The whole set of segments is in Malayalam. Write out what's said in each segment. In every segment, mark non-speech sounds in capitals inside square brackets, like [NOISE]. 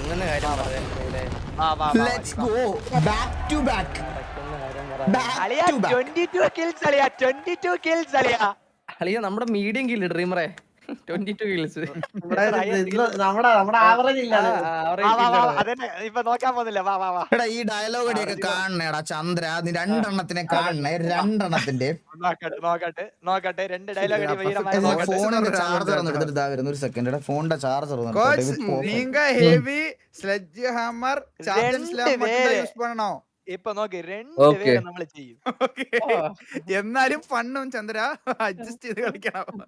അങ്ങനെ കാര്യം പറയാം. ഇവിടെ വാ വാ വാ let's go back to back നടക്കുന്ന അളിയ ബാക്ക് ടു ബാക്ക് 22 കിൽസ് അളിയ 22 കിൽസ് അളിയ. അളിയ നമ്മുടെ മീഡിയം കില്ല് ഡ്രീമറെ ഈ ഡയലോഗ് അടിയൊക്കെ കാണണേടാ ചന്ദ്ര. നീ രണ്ടെണ്ണത്തിനെ കാണണേ രണ്ടെണ്ണത്തിന്റെ നോക്കട്ടെ രണ്ട് ഡയലോഗ് ചാർജർ വരുന്ന ഒരു സെക്കൻഡ് ഫോണിന്റെ charger heavy sledge hammer use പണോ ഇപ്പൊ നോക്കി രണ്ട് നമ്മൾ ചെയ്യും. എന്നാലും ഫണ്ണും ചന്ദ്ര അഡ്ജസ്റ്റ് ചെയ്ത് കളിക്കണം.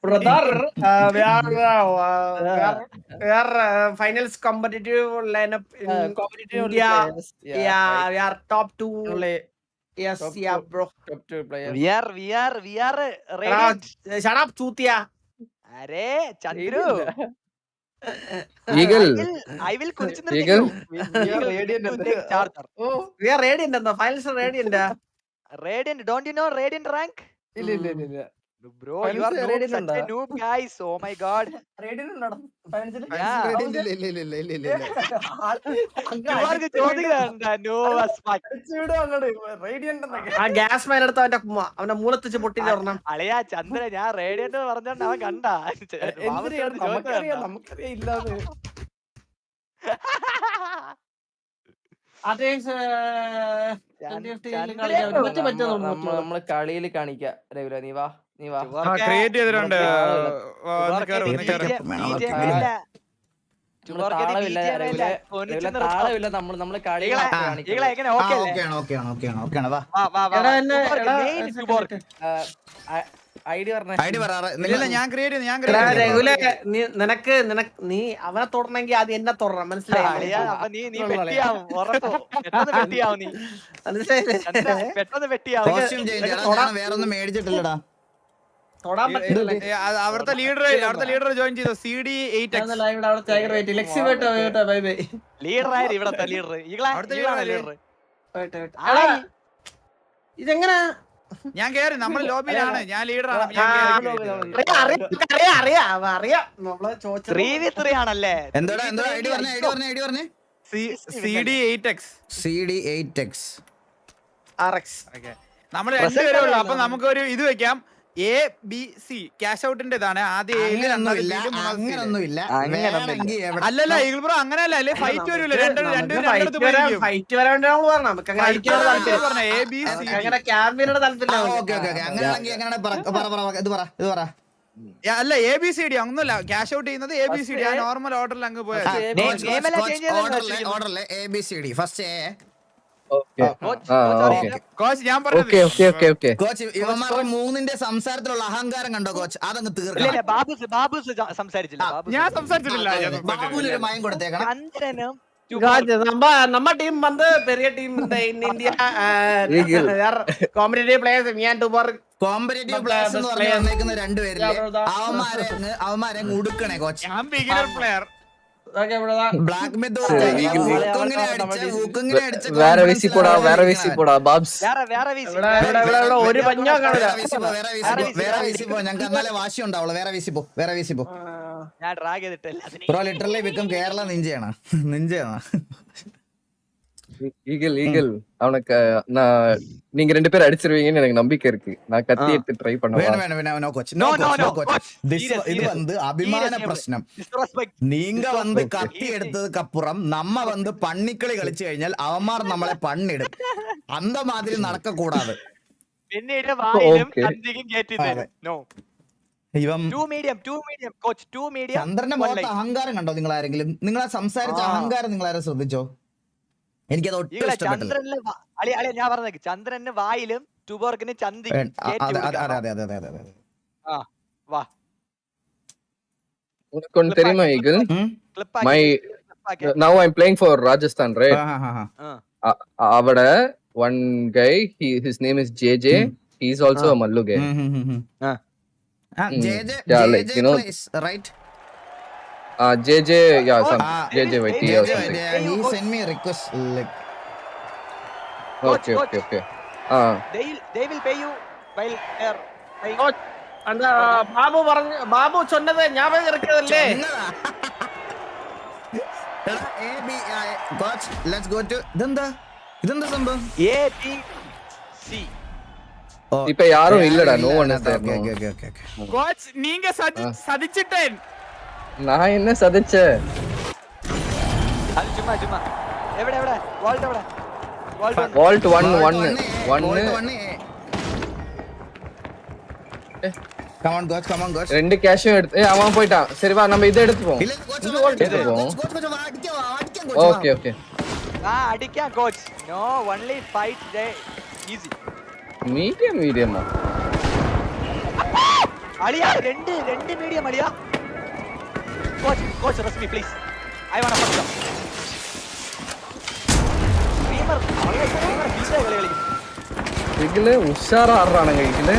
Brother, uh, we are uh, we are we are uh, finals competitive lineup in India. Yeah, we are top two. Yes, Top yeah, bro. Top two player we are we are we are Raj, shut up, Chutia. അരേ ചന്ദ്രു ഈഗിൾ ഐ വിൽ കുറിച്ച് Eagle? Charger We are radiant in the finals are radiant. uh. Radiant don't you know radiant rank ഇല്ല ഇല്ല ഇല്ല ഇല്ല ബ്രോ യു ആർ സച്ച് ഉണ്ടോ? A noob guys. Oh radiant. ഇല്ല ഇല്ല ഇല്ല ഇല്ല ഇല്ല ഇല്ല. ഇവർക്ക് ചോദിക്കണ്ട നോ ആ ഗ്യാസ് മാൻ എടുത്ത് അവന്റെ മ- അവന്റെ മൂലത്തിച്ച് പൊട്ടി ഒരെണ്ണം. അളിയാ ചന്ദ്ര ഞാൻ റേഡിയന്റ് പറഞ്ഞോണ്ട് അവൻ കണ്ട. എന്തിനാണ് നമുക്കറിയാം നമുക്കറിയാം ഇല്ലാതെ അത് നമ്മൾ നമ്മൾ കളിയിൽ കാണിക്കാം രവില നീ വാ. ക്രിയേറ്റ് ചെയ്തിട്ടുണ്ട് നിനക്ക് നിനക്ക് നീ അവനെ തൊടണമെങ്കിൽ ആദ്യം എന്നെ തൊടണം. മനസ്സിലായി? നീ നീ പെട്ടിയാവും ഉറപ്പോ. പെട്ടെന്ന് പെട്ടിയാവും നീ. മനസ്സിലായില്ലേ? പെട്ടെന്ന് പെട്ടിയാവും കോസ്റ്റ്യൂം ചേഞ്ച് എടാ ഞാൻ വേറെ ഒന്നും മേടിച്ചിട്ടില്ലടാ. അവിടുത്തെ ലീഡർ അവിടുത്തെ ലീഡർ ജോയിൻ ചെയ്തു? C D eight X live അവിടെ ടൈഗർ വെയിറ്റ് ലക്ഷ്മി വേട്ടോ ബൈ ബൈ ലീഡർ ആയിരുന്നു ഇവിടത്തെ ലീഡർ ലീഡർ ഇതെങ്ങനെ? ഞാൻ കേറി നമ്മൾ ലോബിയിലാണ് ഞാൻ ലീഡറാണ് ആണല്ലേ? എന്തോടാ എന്തോടാ ഐഡി പറഞ്ഞേ ഐഡി പറഞ്ഞേ ഐഡി പറഞ്ഞേ C D eight X C D eight X RX. നമ്മൾ രണ്ടുപേരേ ഉള്ളൂ. അപ്പൊ നമുക്കൊരു ഇത് വെക്കാം. എ ബി സി ക്യാഷ് ഔട്ടിന്റെ ഇതാണ് ആദ്യം അങ്ങനൊന്നുമില്ല അല്ലല്ല ഈഗിൾ ബ്രോ അങ്ങനെയല്ല. അല്ലേ? ഫൈറ്റ് വരൂല? വരാൻ-. നമുക്ക് അങ്ങനെ. പറഞ്ഞ എ ബി സി അങ്ങനെ ക്യാമ്പിനോട് താല്പര്യം അല്ല എ ബി സി ഡി ഒന്നുമില്ല ക്യാഷ് ഔട്ട് ചെയ്യുന്നത് എ ബി സി ഡി ആ നോർമൽ ഓർഡറിൽ അങ്ങ് പോയാൽ ഓർഡറിലെ A B C D first A coach ആ കോച്ച് ഓക്കെ അറിയാം. കോച്ച് ഞാൻ പറഞ്ഞത് okay okay okay okay coach ഇവന്മാരുടെ മൂന്നിന്റെ സംസാരത്തിലുള്ള അഹങ്കാരം കണ്ടോ കോച്ച് അതങ്ങ് ഇല്ല തീർക്കണം ഇല്ല ബാബുസ് ബാബുസ് ജ- സംസാരിച്ചില്ല ആ, ബാബുസ് ഞാൻ സംസാരിച്ചിട്ടില്ല ഞാൻ ബാബുവിന് സംസാരിച്ചിട്ടില്ല. ഒരു മയം കൊടുത്തേക്കണം ചന്ദ്രനും நம்ம நம்ம டீம் வந்து பெரிய டீம் இந்த in India Eagle. Competitive players Miyan டூபர் competitive players എന്ന് പറഞ്ഞ് വന്നേക്കുന്ന രണ്ടുപേരില് അവന്മാരെ അങ്ങ് അവന്മാരെ അങ്ങ് ഉടുക്കണേ കോച്ച് ഞാൻ ബിഗിനർ പ്ലെയർ വേറെ വീസി പോടാ വേറെ വീസി പോടാ ബാബ്സ് ഒരു പഞ്ഞോ കാണില്ല വേറെ വീസി പോ വേറെ വീസി പോ വേറെ പോ ഞങ്ങൾക്ക് എന്നാലേ വാശി ഉണ്ടാവുള്ളൂ. വേറെ വീസി പോ വേറെ വീസി പോ. ഞാൻ ഡ്രാഗ് ചെയ്തിട്ടില്ല. അതിന് ബ്രോ ലിറ്ററലി വിക്കം കേരള നിഞ്ചയാണ് നിഞ്ചയാണ് [LAUGHS] ஈகிள் ஈகிள் அவனுக்கு நான் நீங்க ரெண்டு பேரும் அடிச்சிருவீங்கன்னு எனக்கு நம்பிக்கை இருக்கு நான் கத்தி எடுத்து ட்ரை വേണം பண்ணுவேன் വേണം വേണം no coach No, no no, coach no, no coach coach. Serious, ഇത് serious. வந்து அபிமான Serious, பிரச்சனம் Disrespect. நீங்க வந்து கத்தி எடுத்ததுக்கு அப்புறம் நம்ம வந்து பன்னிக்களி கழிச்சு കഴിഞ്ഞാൽ അവന്മാർ നമ്മളെ പണ്ണിടും அந்த மாதிரி നടക്ക കൂടാതെ പിന്നീട് വായിലും Okay. ചന്ദ്രിക്കും കയറ്റി തരും നോ ഇവൻ to medium to medium coach to medium ചന്ദ്രന്റെ മുഖത്ത് അഹങ്കാരം കണ്ടോ നിങ്ങൾ ആരെങ്കിലും നിങ്ങൾ ആ സംസാരിച്ച ആ. അഹങ്കാരം നിങ്ങൾ ആരും ശ്രദ്ധിച്ചോ എനിക്കത് ഒട്ടും ഈകളെ ഇഷ്ടപ്പെട്ടില്ല ചന്ദ്രനില് വ- അളി അളി ഞാൻ പറഞ്ഞേക്ക് ചന്ദ്രന് വായിലും ടുബോർഗിന് ഏ, ചന്തിക്കും അ- അതെ അതെ അതെ അതെ അതെ അതെ അതെ വാ உனக்கு ஒண்ணு தெரியுமா ஈகிள் ഉം? Clip my now I'm playing for Rajasthan ആ, ரைட் ആ, ആ, ആ. அவட one guy his name is J J he is also a mallu guy ഉം, ഉം, ഉം, ഉം. ആ. ആ, ഉം. J J Yeah, J like, J you know- plays, right? Uh, JJ, yeah, some Ah, JJ Vaiti or JJ something. Vaidya, he sent me a request like Okay, okay, okay. Ah, coach അന്ന ബാബു പറഞ്ഞു ബാബു ചൊന്നത് ഞാൻ ഇറക്കിയതല്ലേ എന്നതാ? എടാ, A, B, I, coach, let's go to ഇതെന്താ ഇതെന്താ സംഭവം ഓ, ഇപ്പൊ ആരും ഇല്ലടാ, no one is there, no. Coach നീങ്ക സതി- സതിച്ചിട്ടേൻ நான் என்ன சதிச்சேன் അത് ചുമ്മാ ചുമ്മാ എവിടെ എവിടെ വാൾട്ട് എവിടെ വാൾട്ട് വൺ வால்ட் ஒன் ஒன்னு ஒன்னு കമോൺ കോച്ച് കമോൺ കോച്ച് ரெண்டு கேஷும் எடுத்து ஏய், அவன் போயிட்டான் சரி வா நம்ம இதை எடுத்துப்போம் ഇല്ല കോച്ച് ഇത് hold ചെയ്ത് പോവും. കോച്ച് കോച്ച് അടിക്കാം അടിക്കാം കോച്ച് ஓகே ஓகே ആ അടിക്കാം coach no only fight easy medium மீடியமா അളിയ രണ്ട് രണ്ട് മീഡിയം അളിയ coach coach rest me please I want first streamer വളരെ സ്ട്രീമർ ഫീൽഡ് കളി കളിക്കും இதுல உஷாரா ஆடுறானுங்க இதுல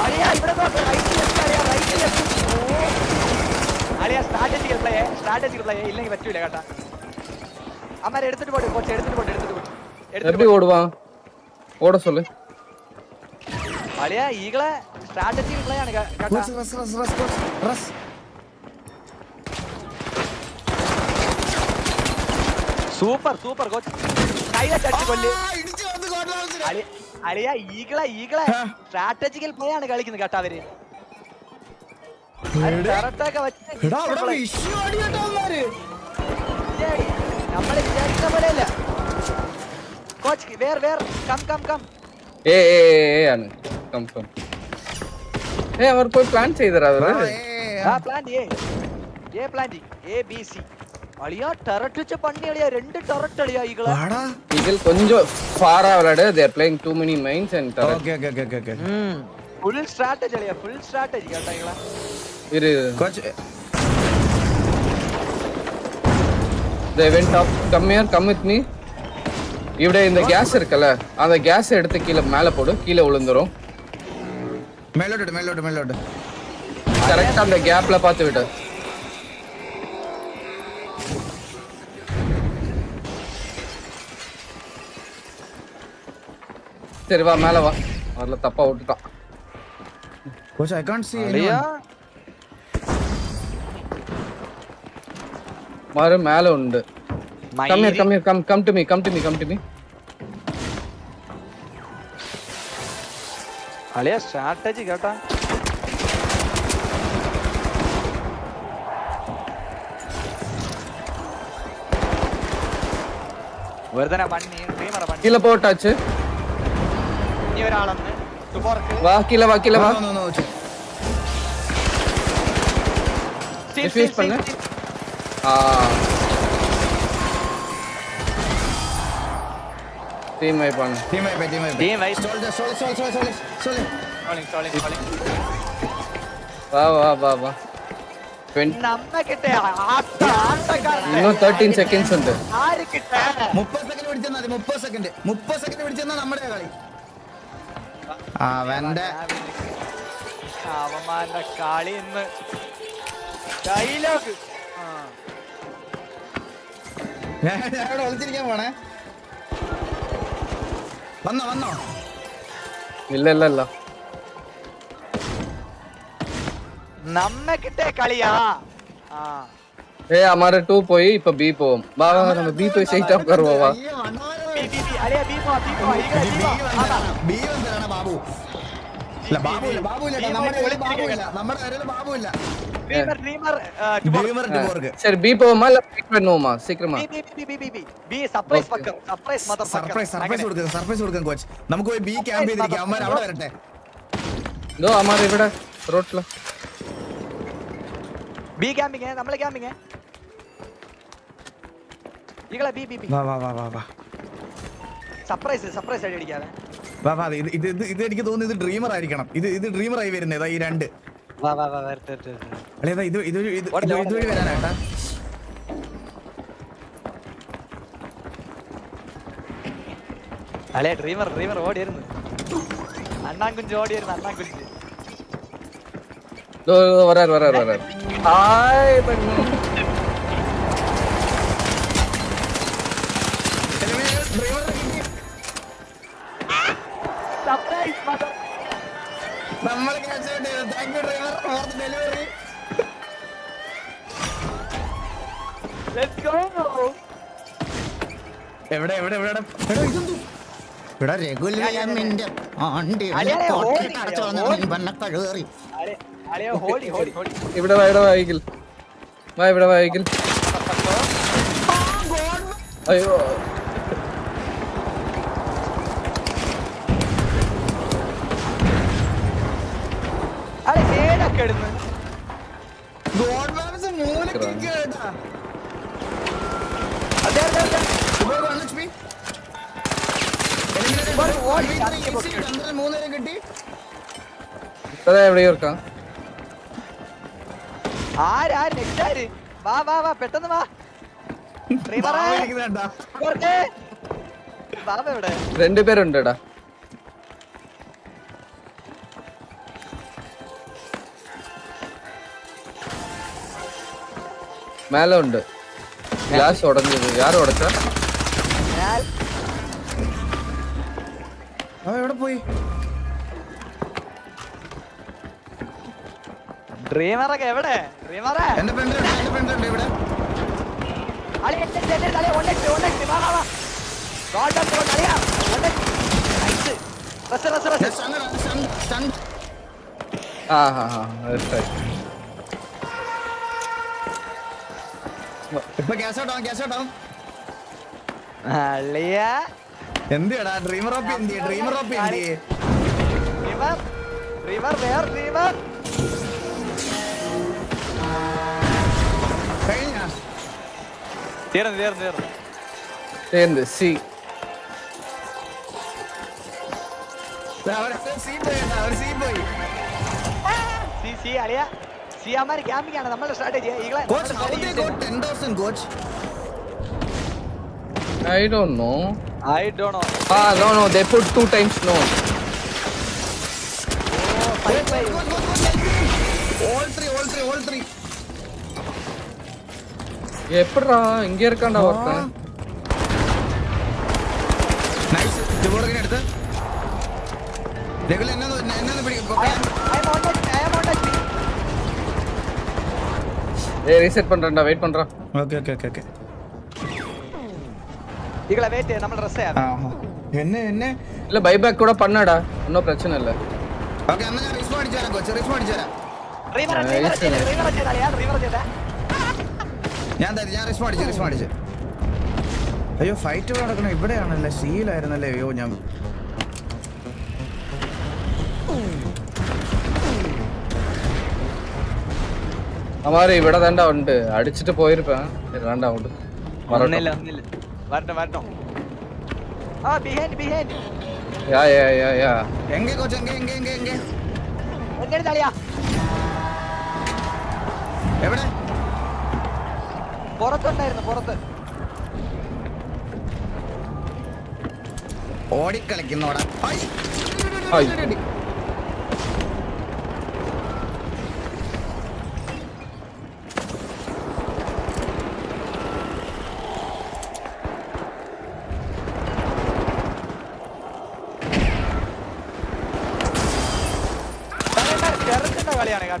അളിയ ഇവിടെ നോക്ക് റൈറ്റ് ലെഫ്റ്റ് അളിയ റൈറ്റ് ലെഫ്റ്റ് അളിയ സ്ട്രാറ്റജിക്കൽ പ്ലേ സ്ട്രാറ്റജിക്കൽ പ്ലേ ഇല്ലെങ്കിൽ പറ്റൂല കേട്ടാ അമ്മാരെ എടുത്തിട്ട് പോട്ടെ കോച്ച് എടുത്തിട്ട് പോട്ടെ എടുത്തിട്ട് പോട്ടെ എടുത്തിട്ട് எப்படி ஓடுவான் ஓட சொல்லு അളിയ ഈകളെ സ്ട്രാറ്റജി പ്ലേ ആണ് റസ് റസ് റസ് റസ് റസ് സൂപ്പർ സൂപ്പർ കോച്ച്. കൈവച്ചു കൊല്ല് അളിയ ഈകള ഈകള സ്ട്രാറ്റജിക്കൽ പ്ലേ ആണ് കളിക്കുന്നത് കേട്ടോ അവർ. നമ്മൾ വിചാരിക്കുന്ന പോലെയല്ല coach where where. Come come come. A ആണ്. Come come. ஏ அவர் போய் பிளான் செய்தார் அவர்? ஆ plan A A. Plan A B C அழியா டரட் வச்சு பண்ணி அழியா ரெண்டு டரட் அழியா ஈகிளா இதில் கொஞ்சம் ஃபாரா விளையாடு. They are playing two mini mines and turret okay okay okay okay full strategy அழியா ஃபுல் ஸ்ட்ராட்டஜி கேட்டாங்களா? இரு. கொஞ்சம் they went up come here come with me இவட இந்த கேஸ் இருக்குல்ல அந்த கேஸ் எடுத்து கீழே மேலே போடு கீழே விழுந்துரும் மேலோட்டு மேலோட்டு மேலோட்டு கரெக்டா அந்த கேப்ல பார்த்து விட்டு சரி வா மேல வா. வரல தப்பா விட்டுட்டான். கோச் ஐ காண்ட் சீ இல்லையா மறு மேல உண்டு. Come here come here come come to me come to me come to me അളിയ സ്ട്രാറ്റജി കേട്ടാ. വെറുതെ team വൈപ്പാണ് team wipe team wipe team wipe സോൾജ് സോൾജ് സോൾജ് സോൾജ് സോൾജ് സോൾജ് സോളിങ് സോളിങ് സോളിങ് വാ വാ വാ വാ ഇന്നും തേർട്ടീൻ സെക്കൻഡ്സ് ഉണ്ട് മുപ്പത് സെക്കൻഡ് പിടിച്ചെന്നാ മതി മുപ്പത് സെക്കൻഡ് മുപ്പത് സെക്കൻഡ് പിടിച്ചെന്നാ നമ്മുടെ കളി. അവന്റെ അവന്മാരുടെ കളി ഇന്ന് ഡയലോഗ് ഞാൻ ഒളിച്ചിരിക്കാൻ പോണേ വന്നോ വന്നോ இல்ல இல்ல இல்ல നമ്മ കിട്ടേ കളിയാ ആ ஏ हमारे टू போய் இப்ப பி போவோம் வா வா வா, நம்ம பி போய் ஸ்ட்ரைட் ஆஃப் கருவா வா അയ്യോ, അണ്ണാരെ ബി ബി ബി അളിയ ബി പോ ബി പോ ഇങ്ങനെ சரி பி போவோமா இல்ல வெயிட் பண்ணுவோமா சீக்கிரமா ബി സർപ്രൈസ് പക്കം സർപ്രൈസ് മദർ സർപ്രൈസ് സർപ്രൈസ് കൊടുക്കുക സർപ്രൈസ് കൊടുക്കാം കോച്ച് നമുക്ക് പോയി ബി ക്യാമ്പ് ചെയ്തിരിക്കാം. അമ്മ അവിടെ വരട്ടെ. ദോ അമ്മാർ ഇവിടെ റോട്ടിൽ ബി ക്യാമ്പിങ് നമ്മളെ ക്യാമ്പിങ് ഇങ്ങളെ ബി ബി ബി വാ വാ വാ വാ സർപ്രൈസ് സർപ്രൈസ് അടി അടിക്കാതെ. ഇത് ഇത് എനിക്ക് തോന്നുന്നു ഇത് ഡ്രീമർ ആയിരിക്കണം. ഇത് ഇത് ഡ്രീമർ ആയി വരുന്നത് ഈ രണ്ട്. അല്ലേതാ ഇത് ഇത് ഇതുവഴി വരാനാട്ടാ അല്ലേ ഡ്രീമർ ഡ്രീമർ ഓടിയായിരുന്നു അണ്ണാൻ കുഞ്ച് ഓടിയിരുന്നു അണ്ണാൻ കുഞ്ച്. വരാറ് വരാൻ വരാൻ ആയ പെണ്ണു. എവിടെ എവിടെ എവിടെ? എടാ, ഇതെന്തു? എടാ രഘുലമിന്റെ ആണ്ടി കടച്ചു വന്ന കഴുകറി. ഹോടി. ഇവിടെ വാ ഇവിടെ വായിക്കിൽ വാ ഇവിടെ വായിക്കിൽ അയ്യോ. അളിയ, മേലൊക്കെ വാ, വാ, വാ, പെട്ടെന്ന് വാ. [LAUGHS] ശ്രീധരേ, പാവം ഇരിക്കുന്നത് കണ്ടാ. ഇവർക്ക്. ബാബ എവിടെ? രണ്ടുപേരുണ്ടെടാ മേലെ ഉണ്ട് ഗ്ലാസ് ഉടഞ്ഞത് ആരും ഉടച്ച പോയി. ഡ്രീമറൊക്കെ എവിടെ? ഡ്രീമറേ. എന്റെ ഫ്രണ്ടിലുണ്ട് എന്റെ ഫ്രണ്ടിലുണ്ട് ഇവിടെ. അളി എന്റെ എന്റെ തലേ ഒന്നെട്ട് ഒന്നെട്ട് വാ വാ ഗോഡ് ഗോഡ് അളിയാ ഒന്നെട്ട് നൈസ്. റസ് റസ് റസ്. ഇടാം, stun, stun. ആ ഹാ ഹാ that's ഇപ്പൊ ഗ്യാസ് ഔട്ട് ആവും ഗ്യാസ് ഔട്ട് ആവും. അളിയാ. എന്തിയടാ? ഡ്രീമർ ഓഫ് എന്തി ഡ്രീമർ ഓഫ് എന്തി ഡ്രീമർ ഡ്രീമർ വേർ ഡ്രീമർ കഴിഞ്ഞാ. തീർന്നു തീർന്നു തീർന്നു. എന്ത്? സി. ക്യാമ്പിംഗാണ് നമ്മളുടെ strategy coach coach I don't know. I don't know. Ah, no, no, they put two times no. Oh, five, five. Go, go, go, go. All three, all three, all three. எப்படா இங்க இருக்கான்டா ஒருத்தன் நைஸ் ஜோர்கன் எடுத்து ரெகுலர் என்ன என்ன பிடிக்க I am on that I am on that ஏய் ரீசெட் பண்றேன்டா வெயிட் பண்றேன் ஓகே ஓகே ஓகே ஓகே இங்கள வெயிட் நம்ம ட்ரெஸ் ஆமா என்ன என்ன இல்ல பைபேக் റിവർ ഞാൻ ഞാൻ അയ്യോ ഫൈറ്റ് നടക്കണം ഇവിടെയാണല്ലേ സീലായിരുന്നല്ലേ അയ്യോ ഞാൻ അവർ ഇവിടെ തന്നെ ഉണ്ട്. അടിച്ചിട്ട് പോയിരിപ്പാ. രണ്ടാ ഉണ്ട് ഒന്നില്ല ഒന്നില്ല വരട്ടെ വരട്ടോ ആ behind behind yeah yeah yeah yeah എങ്ങേ coach എങ്ങേ എങ്ങേ എങ്ങേ എങ്ങേ എങ്ങനെ തളിയാ എവിടെ? പുറത്തുണ്ടായിരുന്നു പുറത്ത്. ഓടിക്കളിക്കുന്നോടാ.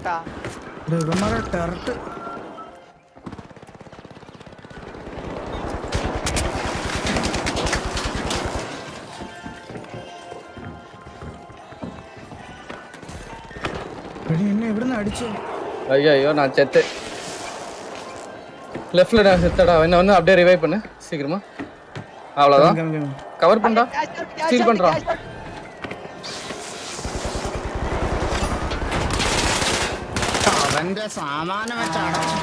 ഐ. ഐ. ചെറുക്കുന്ന കളിയാണ് കേട്ടാ ഇത് ഇവന്മാരുടെ ടെറട്ട് എടി, എന്നെ എവിടുന്ന് അടിച്ചു ஐயோ ஐயோ நான் செத்து லெஃப்ட்ல நான் செத்தடா என்ன வந்து அப்படியே ரிவைவ் பண்ணு சீக்கிரமா அவ்வளவுதான் கவர் பண்ணா Steal பண்றான். എന്റെ സാമാനം വെച്ചാണ് അടച്ചു.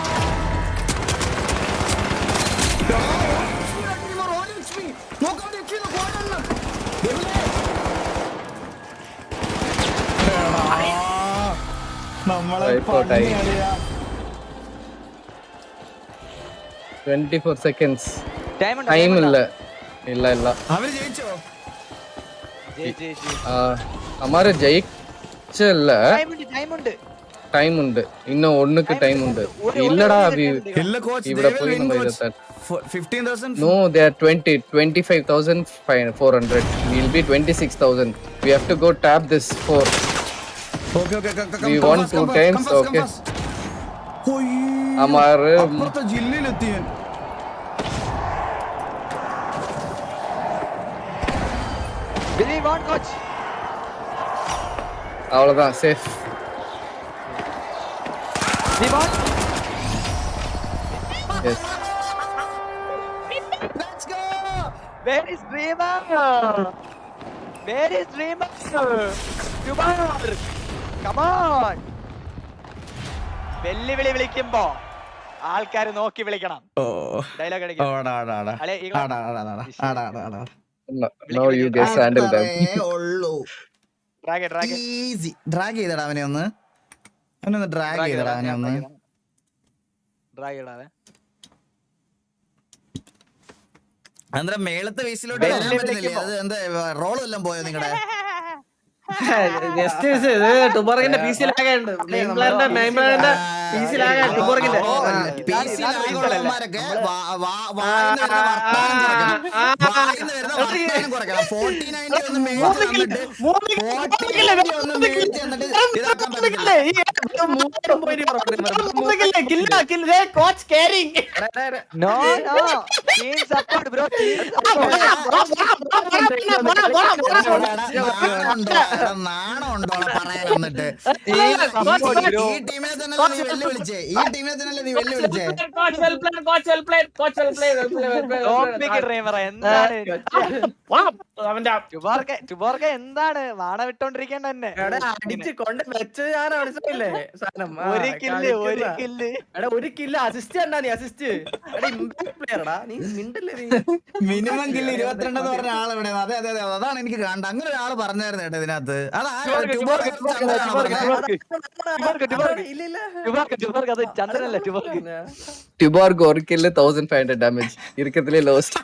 സെക്കൻഡ്സ് ടൈം ഇല്ല. ഇല്ല ഇല്ല. അവർ ജയിച്ചോ? ജയിച്ചല്ല? ടൈം ഉണ്ട് ഇന്ന ഒന്നുക്ക് ടൈം ഉണ്ട് ഇല്ലടാ അഭി ഇവിടെ പോയി നമ്മൾ ഇരുപത്താറ് no they are twenty twenty five thousand five four hundred will be twenty six thousand we have to go tap this for we one two times okay हमारे जिल्ली लेती है அவ்வளோதான் safe Where is Dreamer? Where is Dreamer? Kumar, come on. വെല്ലുവിളി വിളിക്കുമ്പോ ആൾക്കാർ നോക്കി വിളിക്കണം. ഡയലോഗ് ഡ്രാഗ് ചെയ്തടാ അവനെ ഒന്ന്. അവനൊന്ന് ഡ്രാഗ് ചെയ്തടാ അവനെ ഒന്ന്. ഡ്രാഗ് ഇടാതെ അന്നേരം മേളത്തെ വീസിലോട്ട് വരാൻ. പറ്റുന്നില്ലേ അത് എന്താ റോളെല്ലാം പോയോ നിങ്ങളുടെ [LAUGHS] ജസ്റ്റ് ടുബോർഗിന്റെ പി സി ലാഗുണ്ട് മെയിൻ പ്ലെയറിന്റെ മെയിൻ പ്ലെയറിന്റെ പി സി ലാഗാണ് ടുബോർഗിന്റെ ഓ, ആ. PC ലാഗുള്ളവന്മാരൊക്കെ വാ- വാ- വായിന്ന് വരുന്ന വർത്താനം കുറയ്ക്കണം. വായിന്ന് വരുന്ന വർത്താനം കുറയ്ക്കണം. 49 ഒന്ന് മേടിച്ച് തന്നിട്ട് 49 ഒന്ന് മേടിച്ച് തന്നിട്ട് ഇതാക്കാൻ പറ്റത്തില്ല. Coach caring no no team support bro team? എടാ, നാണമുണ്ടോ പറയാൻ [LAUGHS] വന്നിട്ട്. ഈ ടീമിനെ തന്നെ നീ വെല്ലുവിളിച്ചേ. ഈ ടീമിനെ തന്നെ നീ വെല്ലുവിളിച്ചേ. അവന്റെ എന്താണ്? വാണ വിട്ടോണ്ടിരിക്കേണ്ട തന്നെ. അടിച്ച് കൊണ്ട് വെച്ച് ഞാൻ സാധനം. ഒരു കില്ല് ഒരു കില്ല് എടാ ഒരു കില്ല് അസിസ്റ്റ് കണ്ടാ നീ അസിസ്റ്റ് എടാ ഇമ്പാക്ട് പ്ലെയർടാ നീ മിണ്ടല്ലേ നീ? മിനിമം കില്ല് ഇരുപത്തിരണ്ടെന്ന് പറഞ്ഞ ആളെവിടെ എവിടെ അതെ അതെ അതെ. അതാണ് എനിക്ക് കാണണ്ട അങ്ങനെ ഒരാൾ പറഞ്ഞായിരുന്നു കേട്ടോ ഇതിനകത്ത്. അതാ ടുബോർക്ക, ടുബോർക്ക, ടുബോർക്ക, ടുബോർക്ക, ടുബോർക്ക, ഡാമേജ് ഇല്ല ലോസ്റ്റ്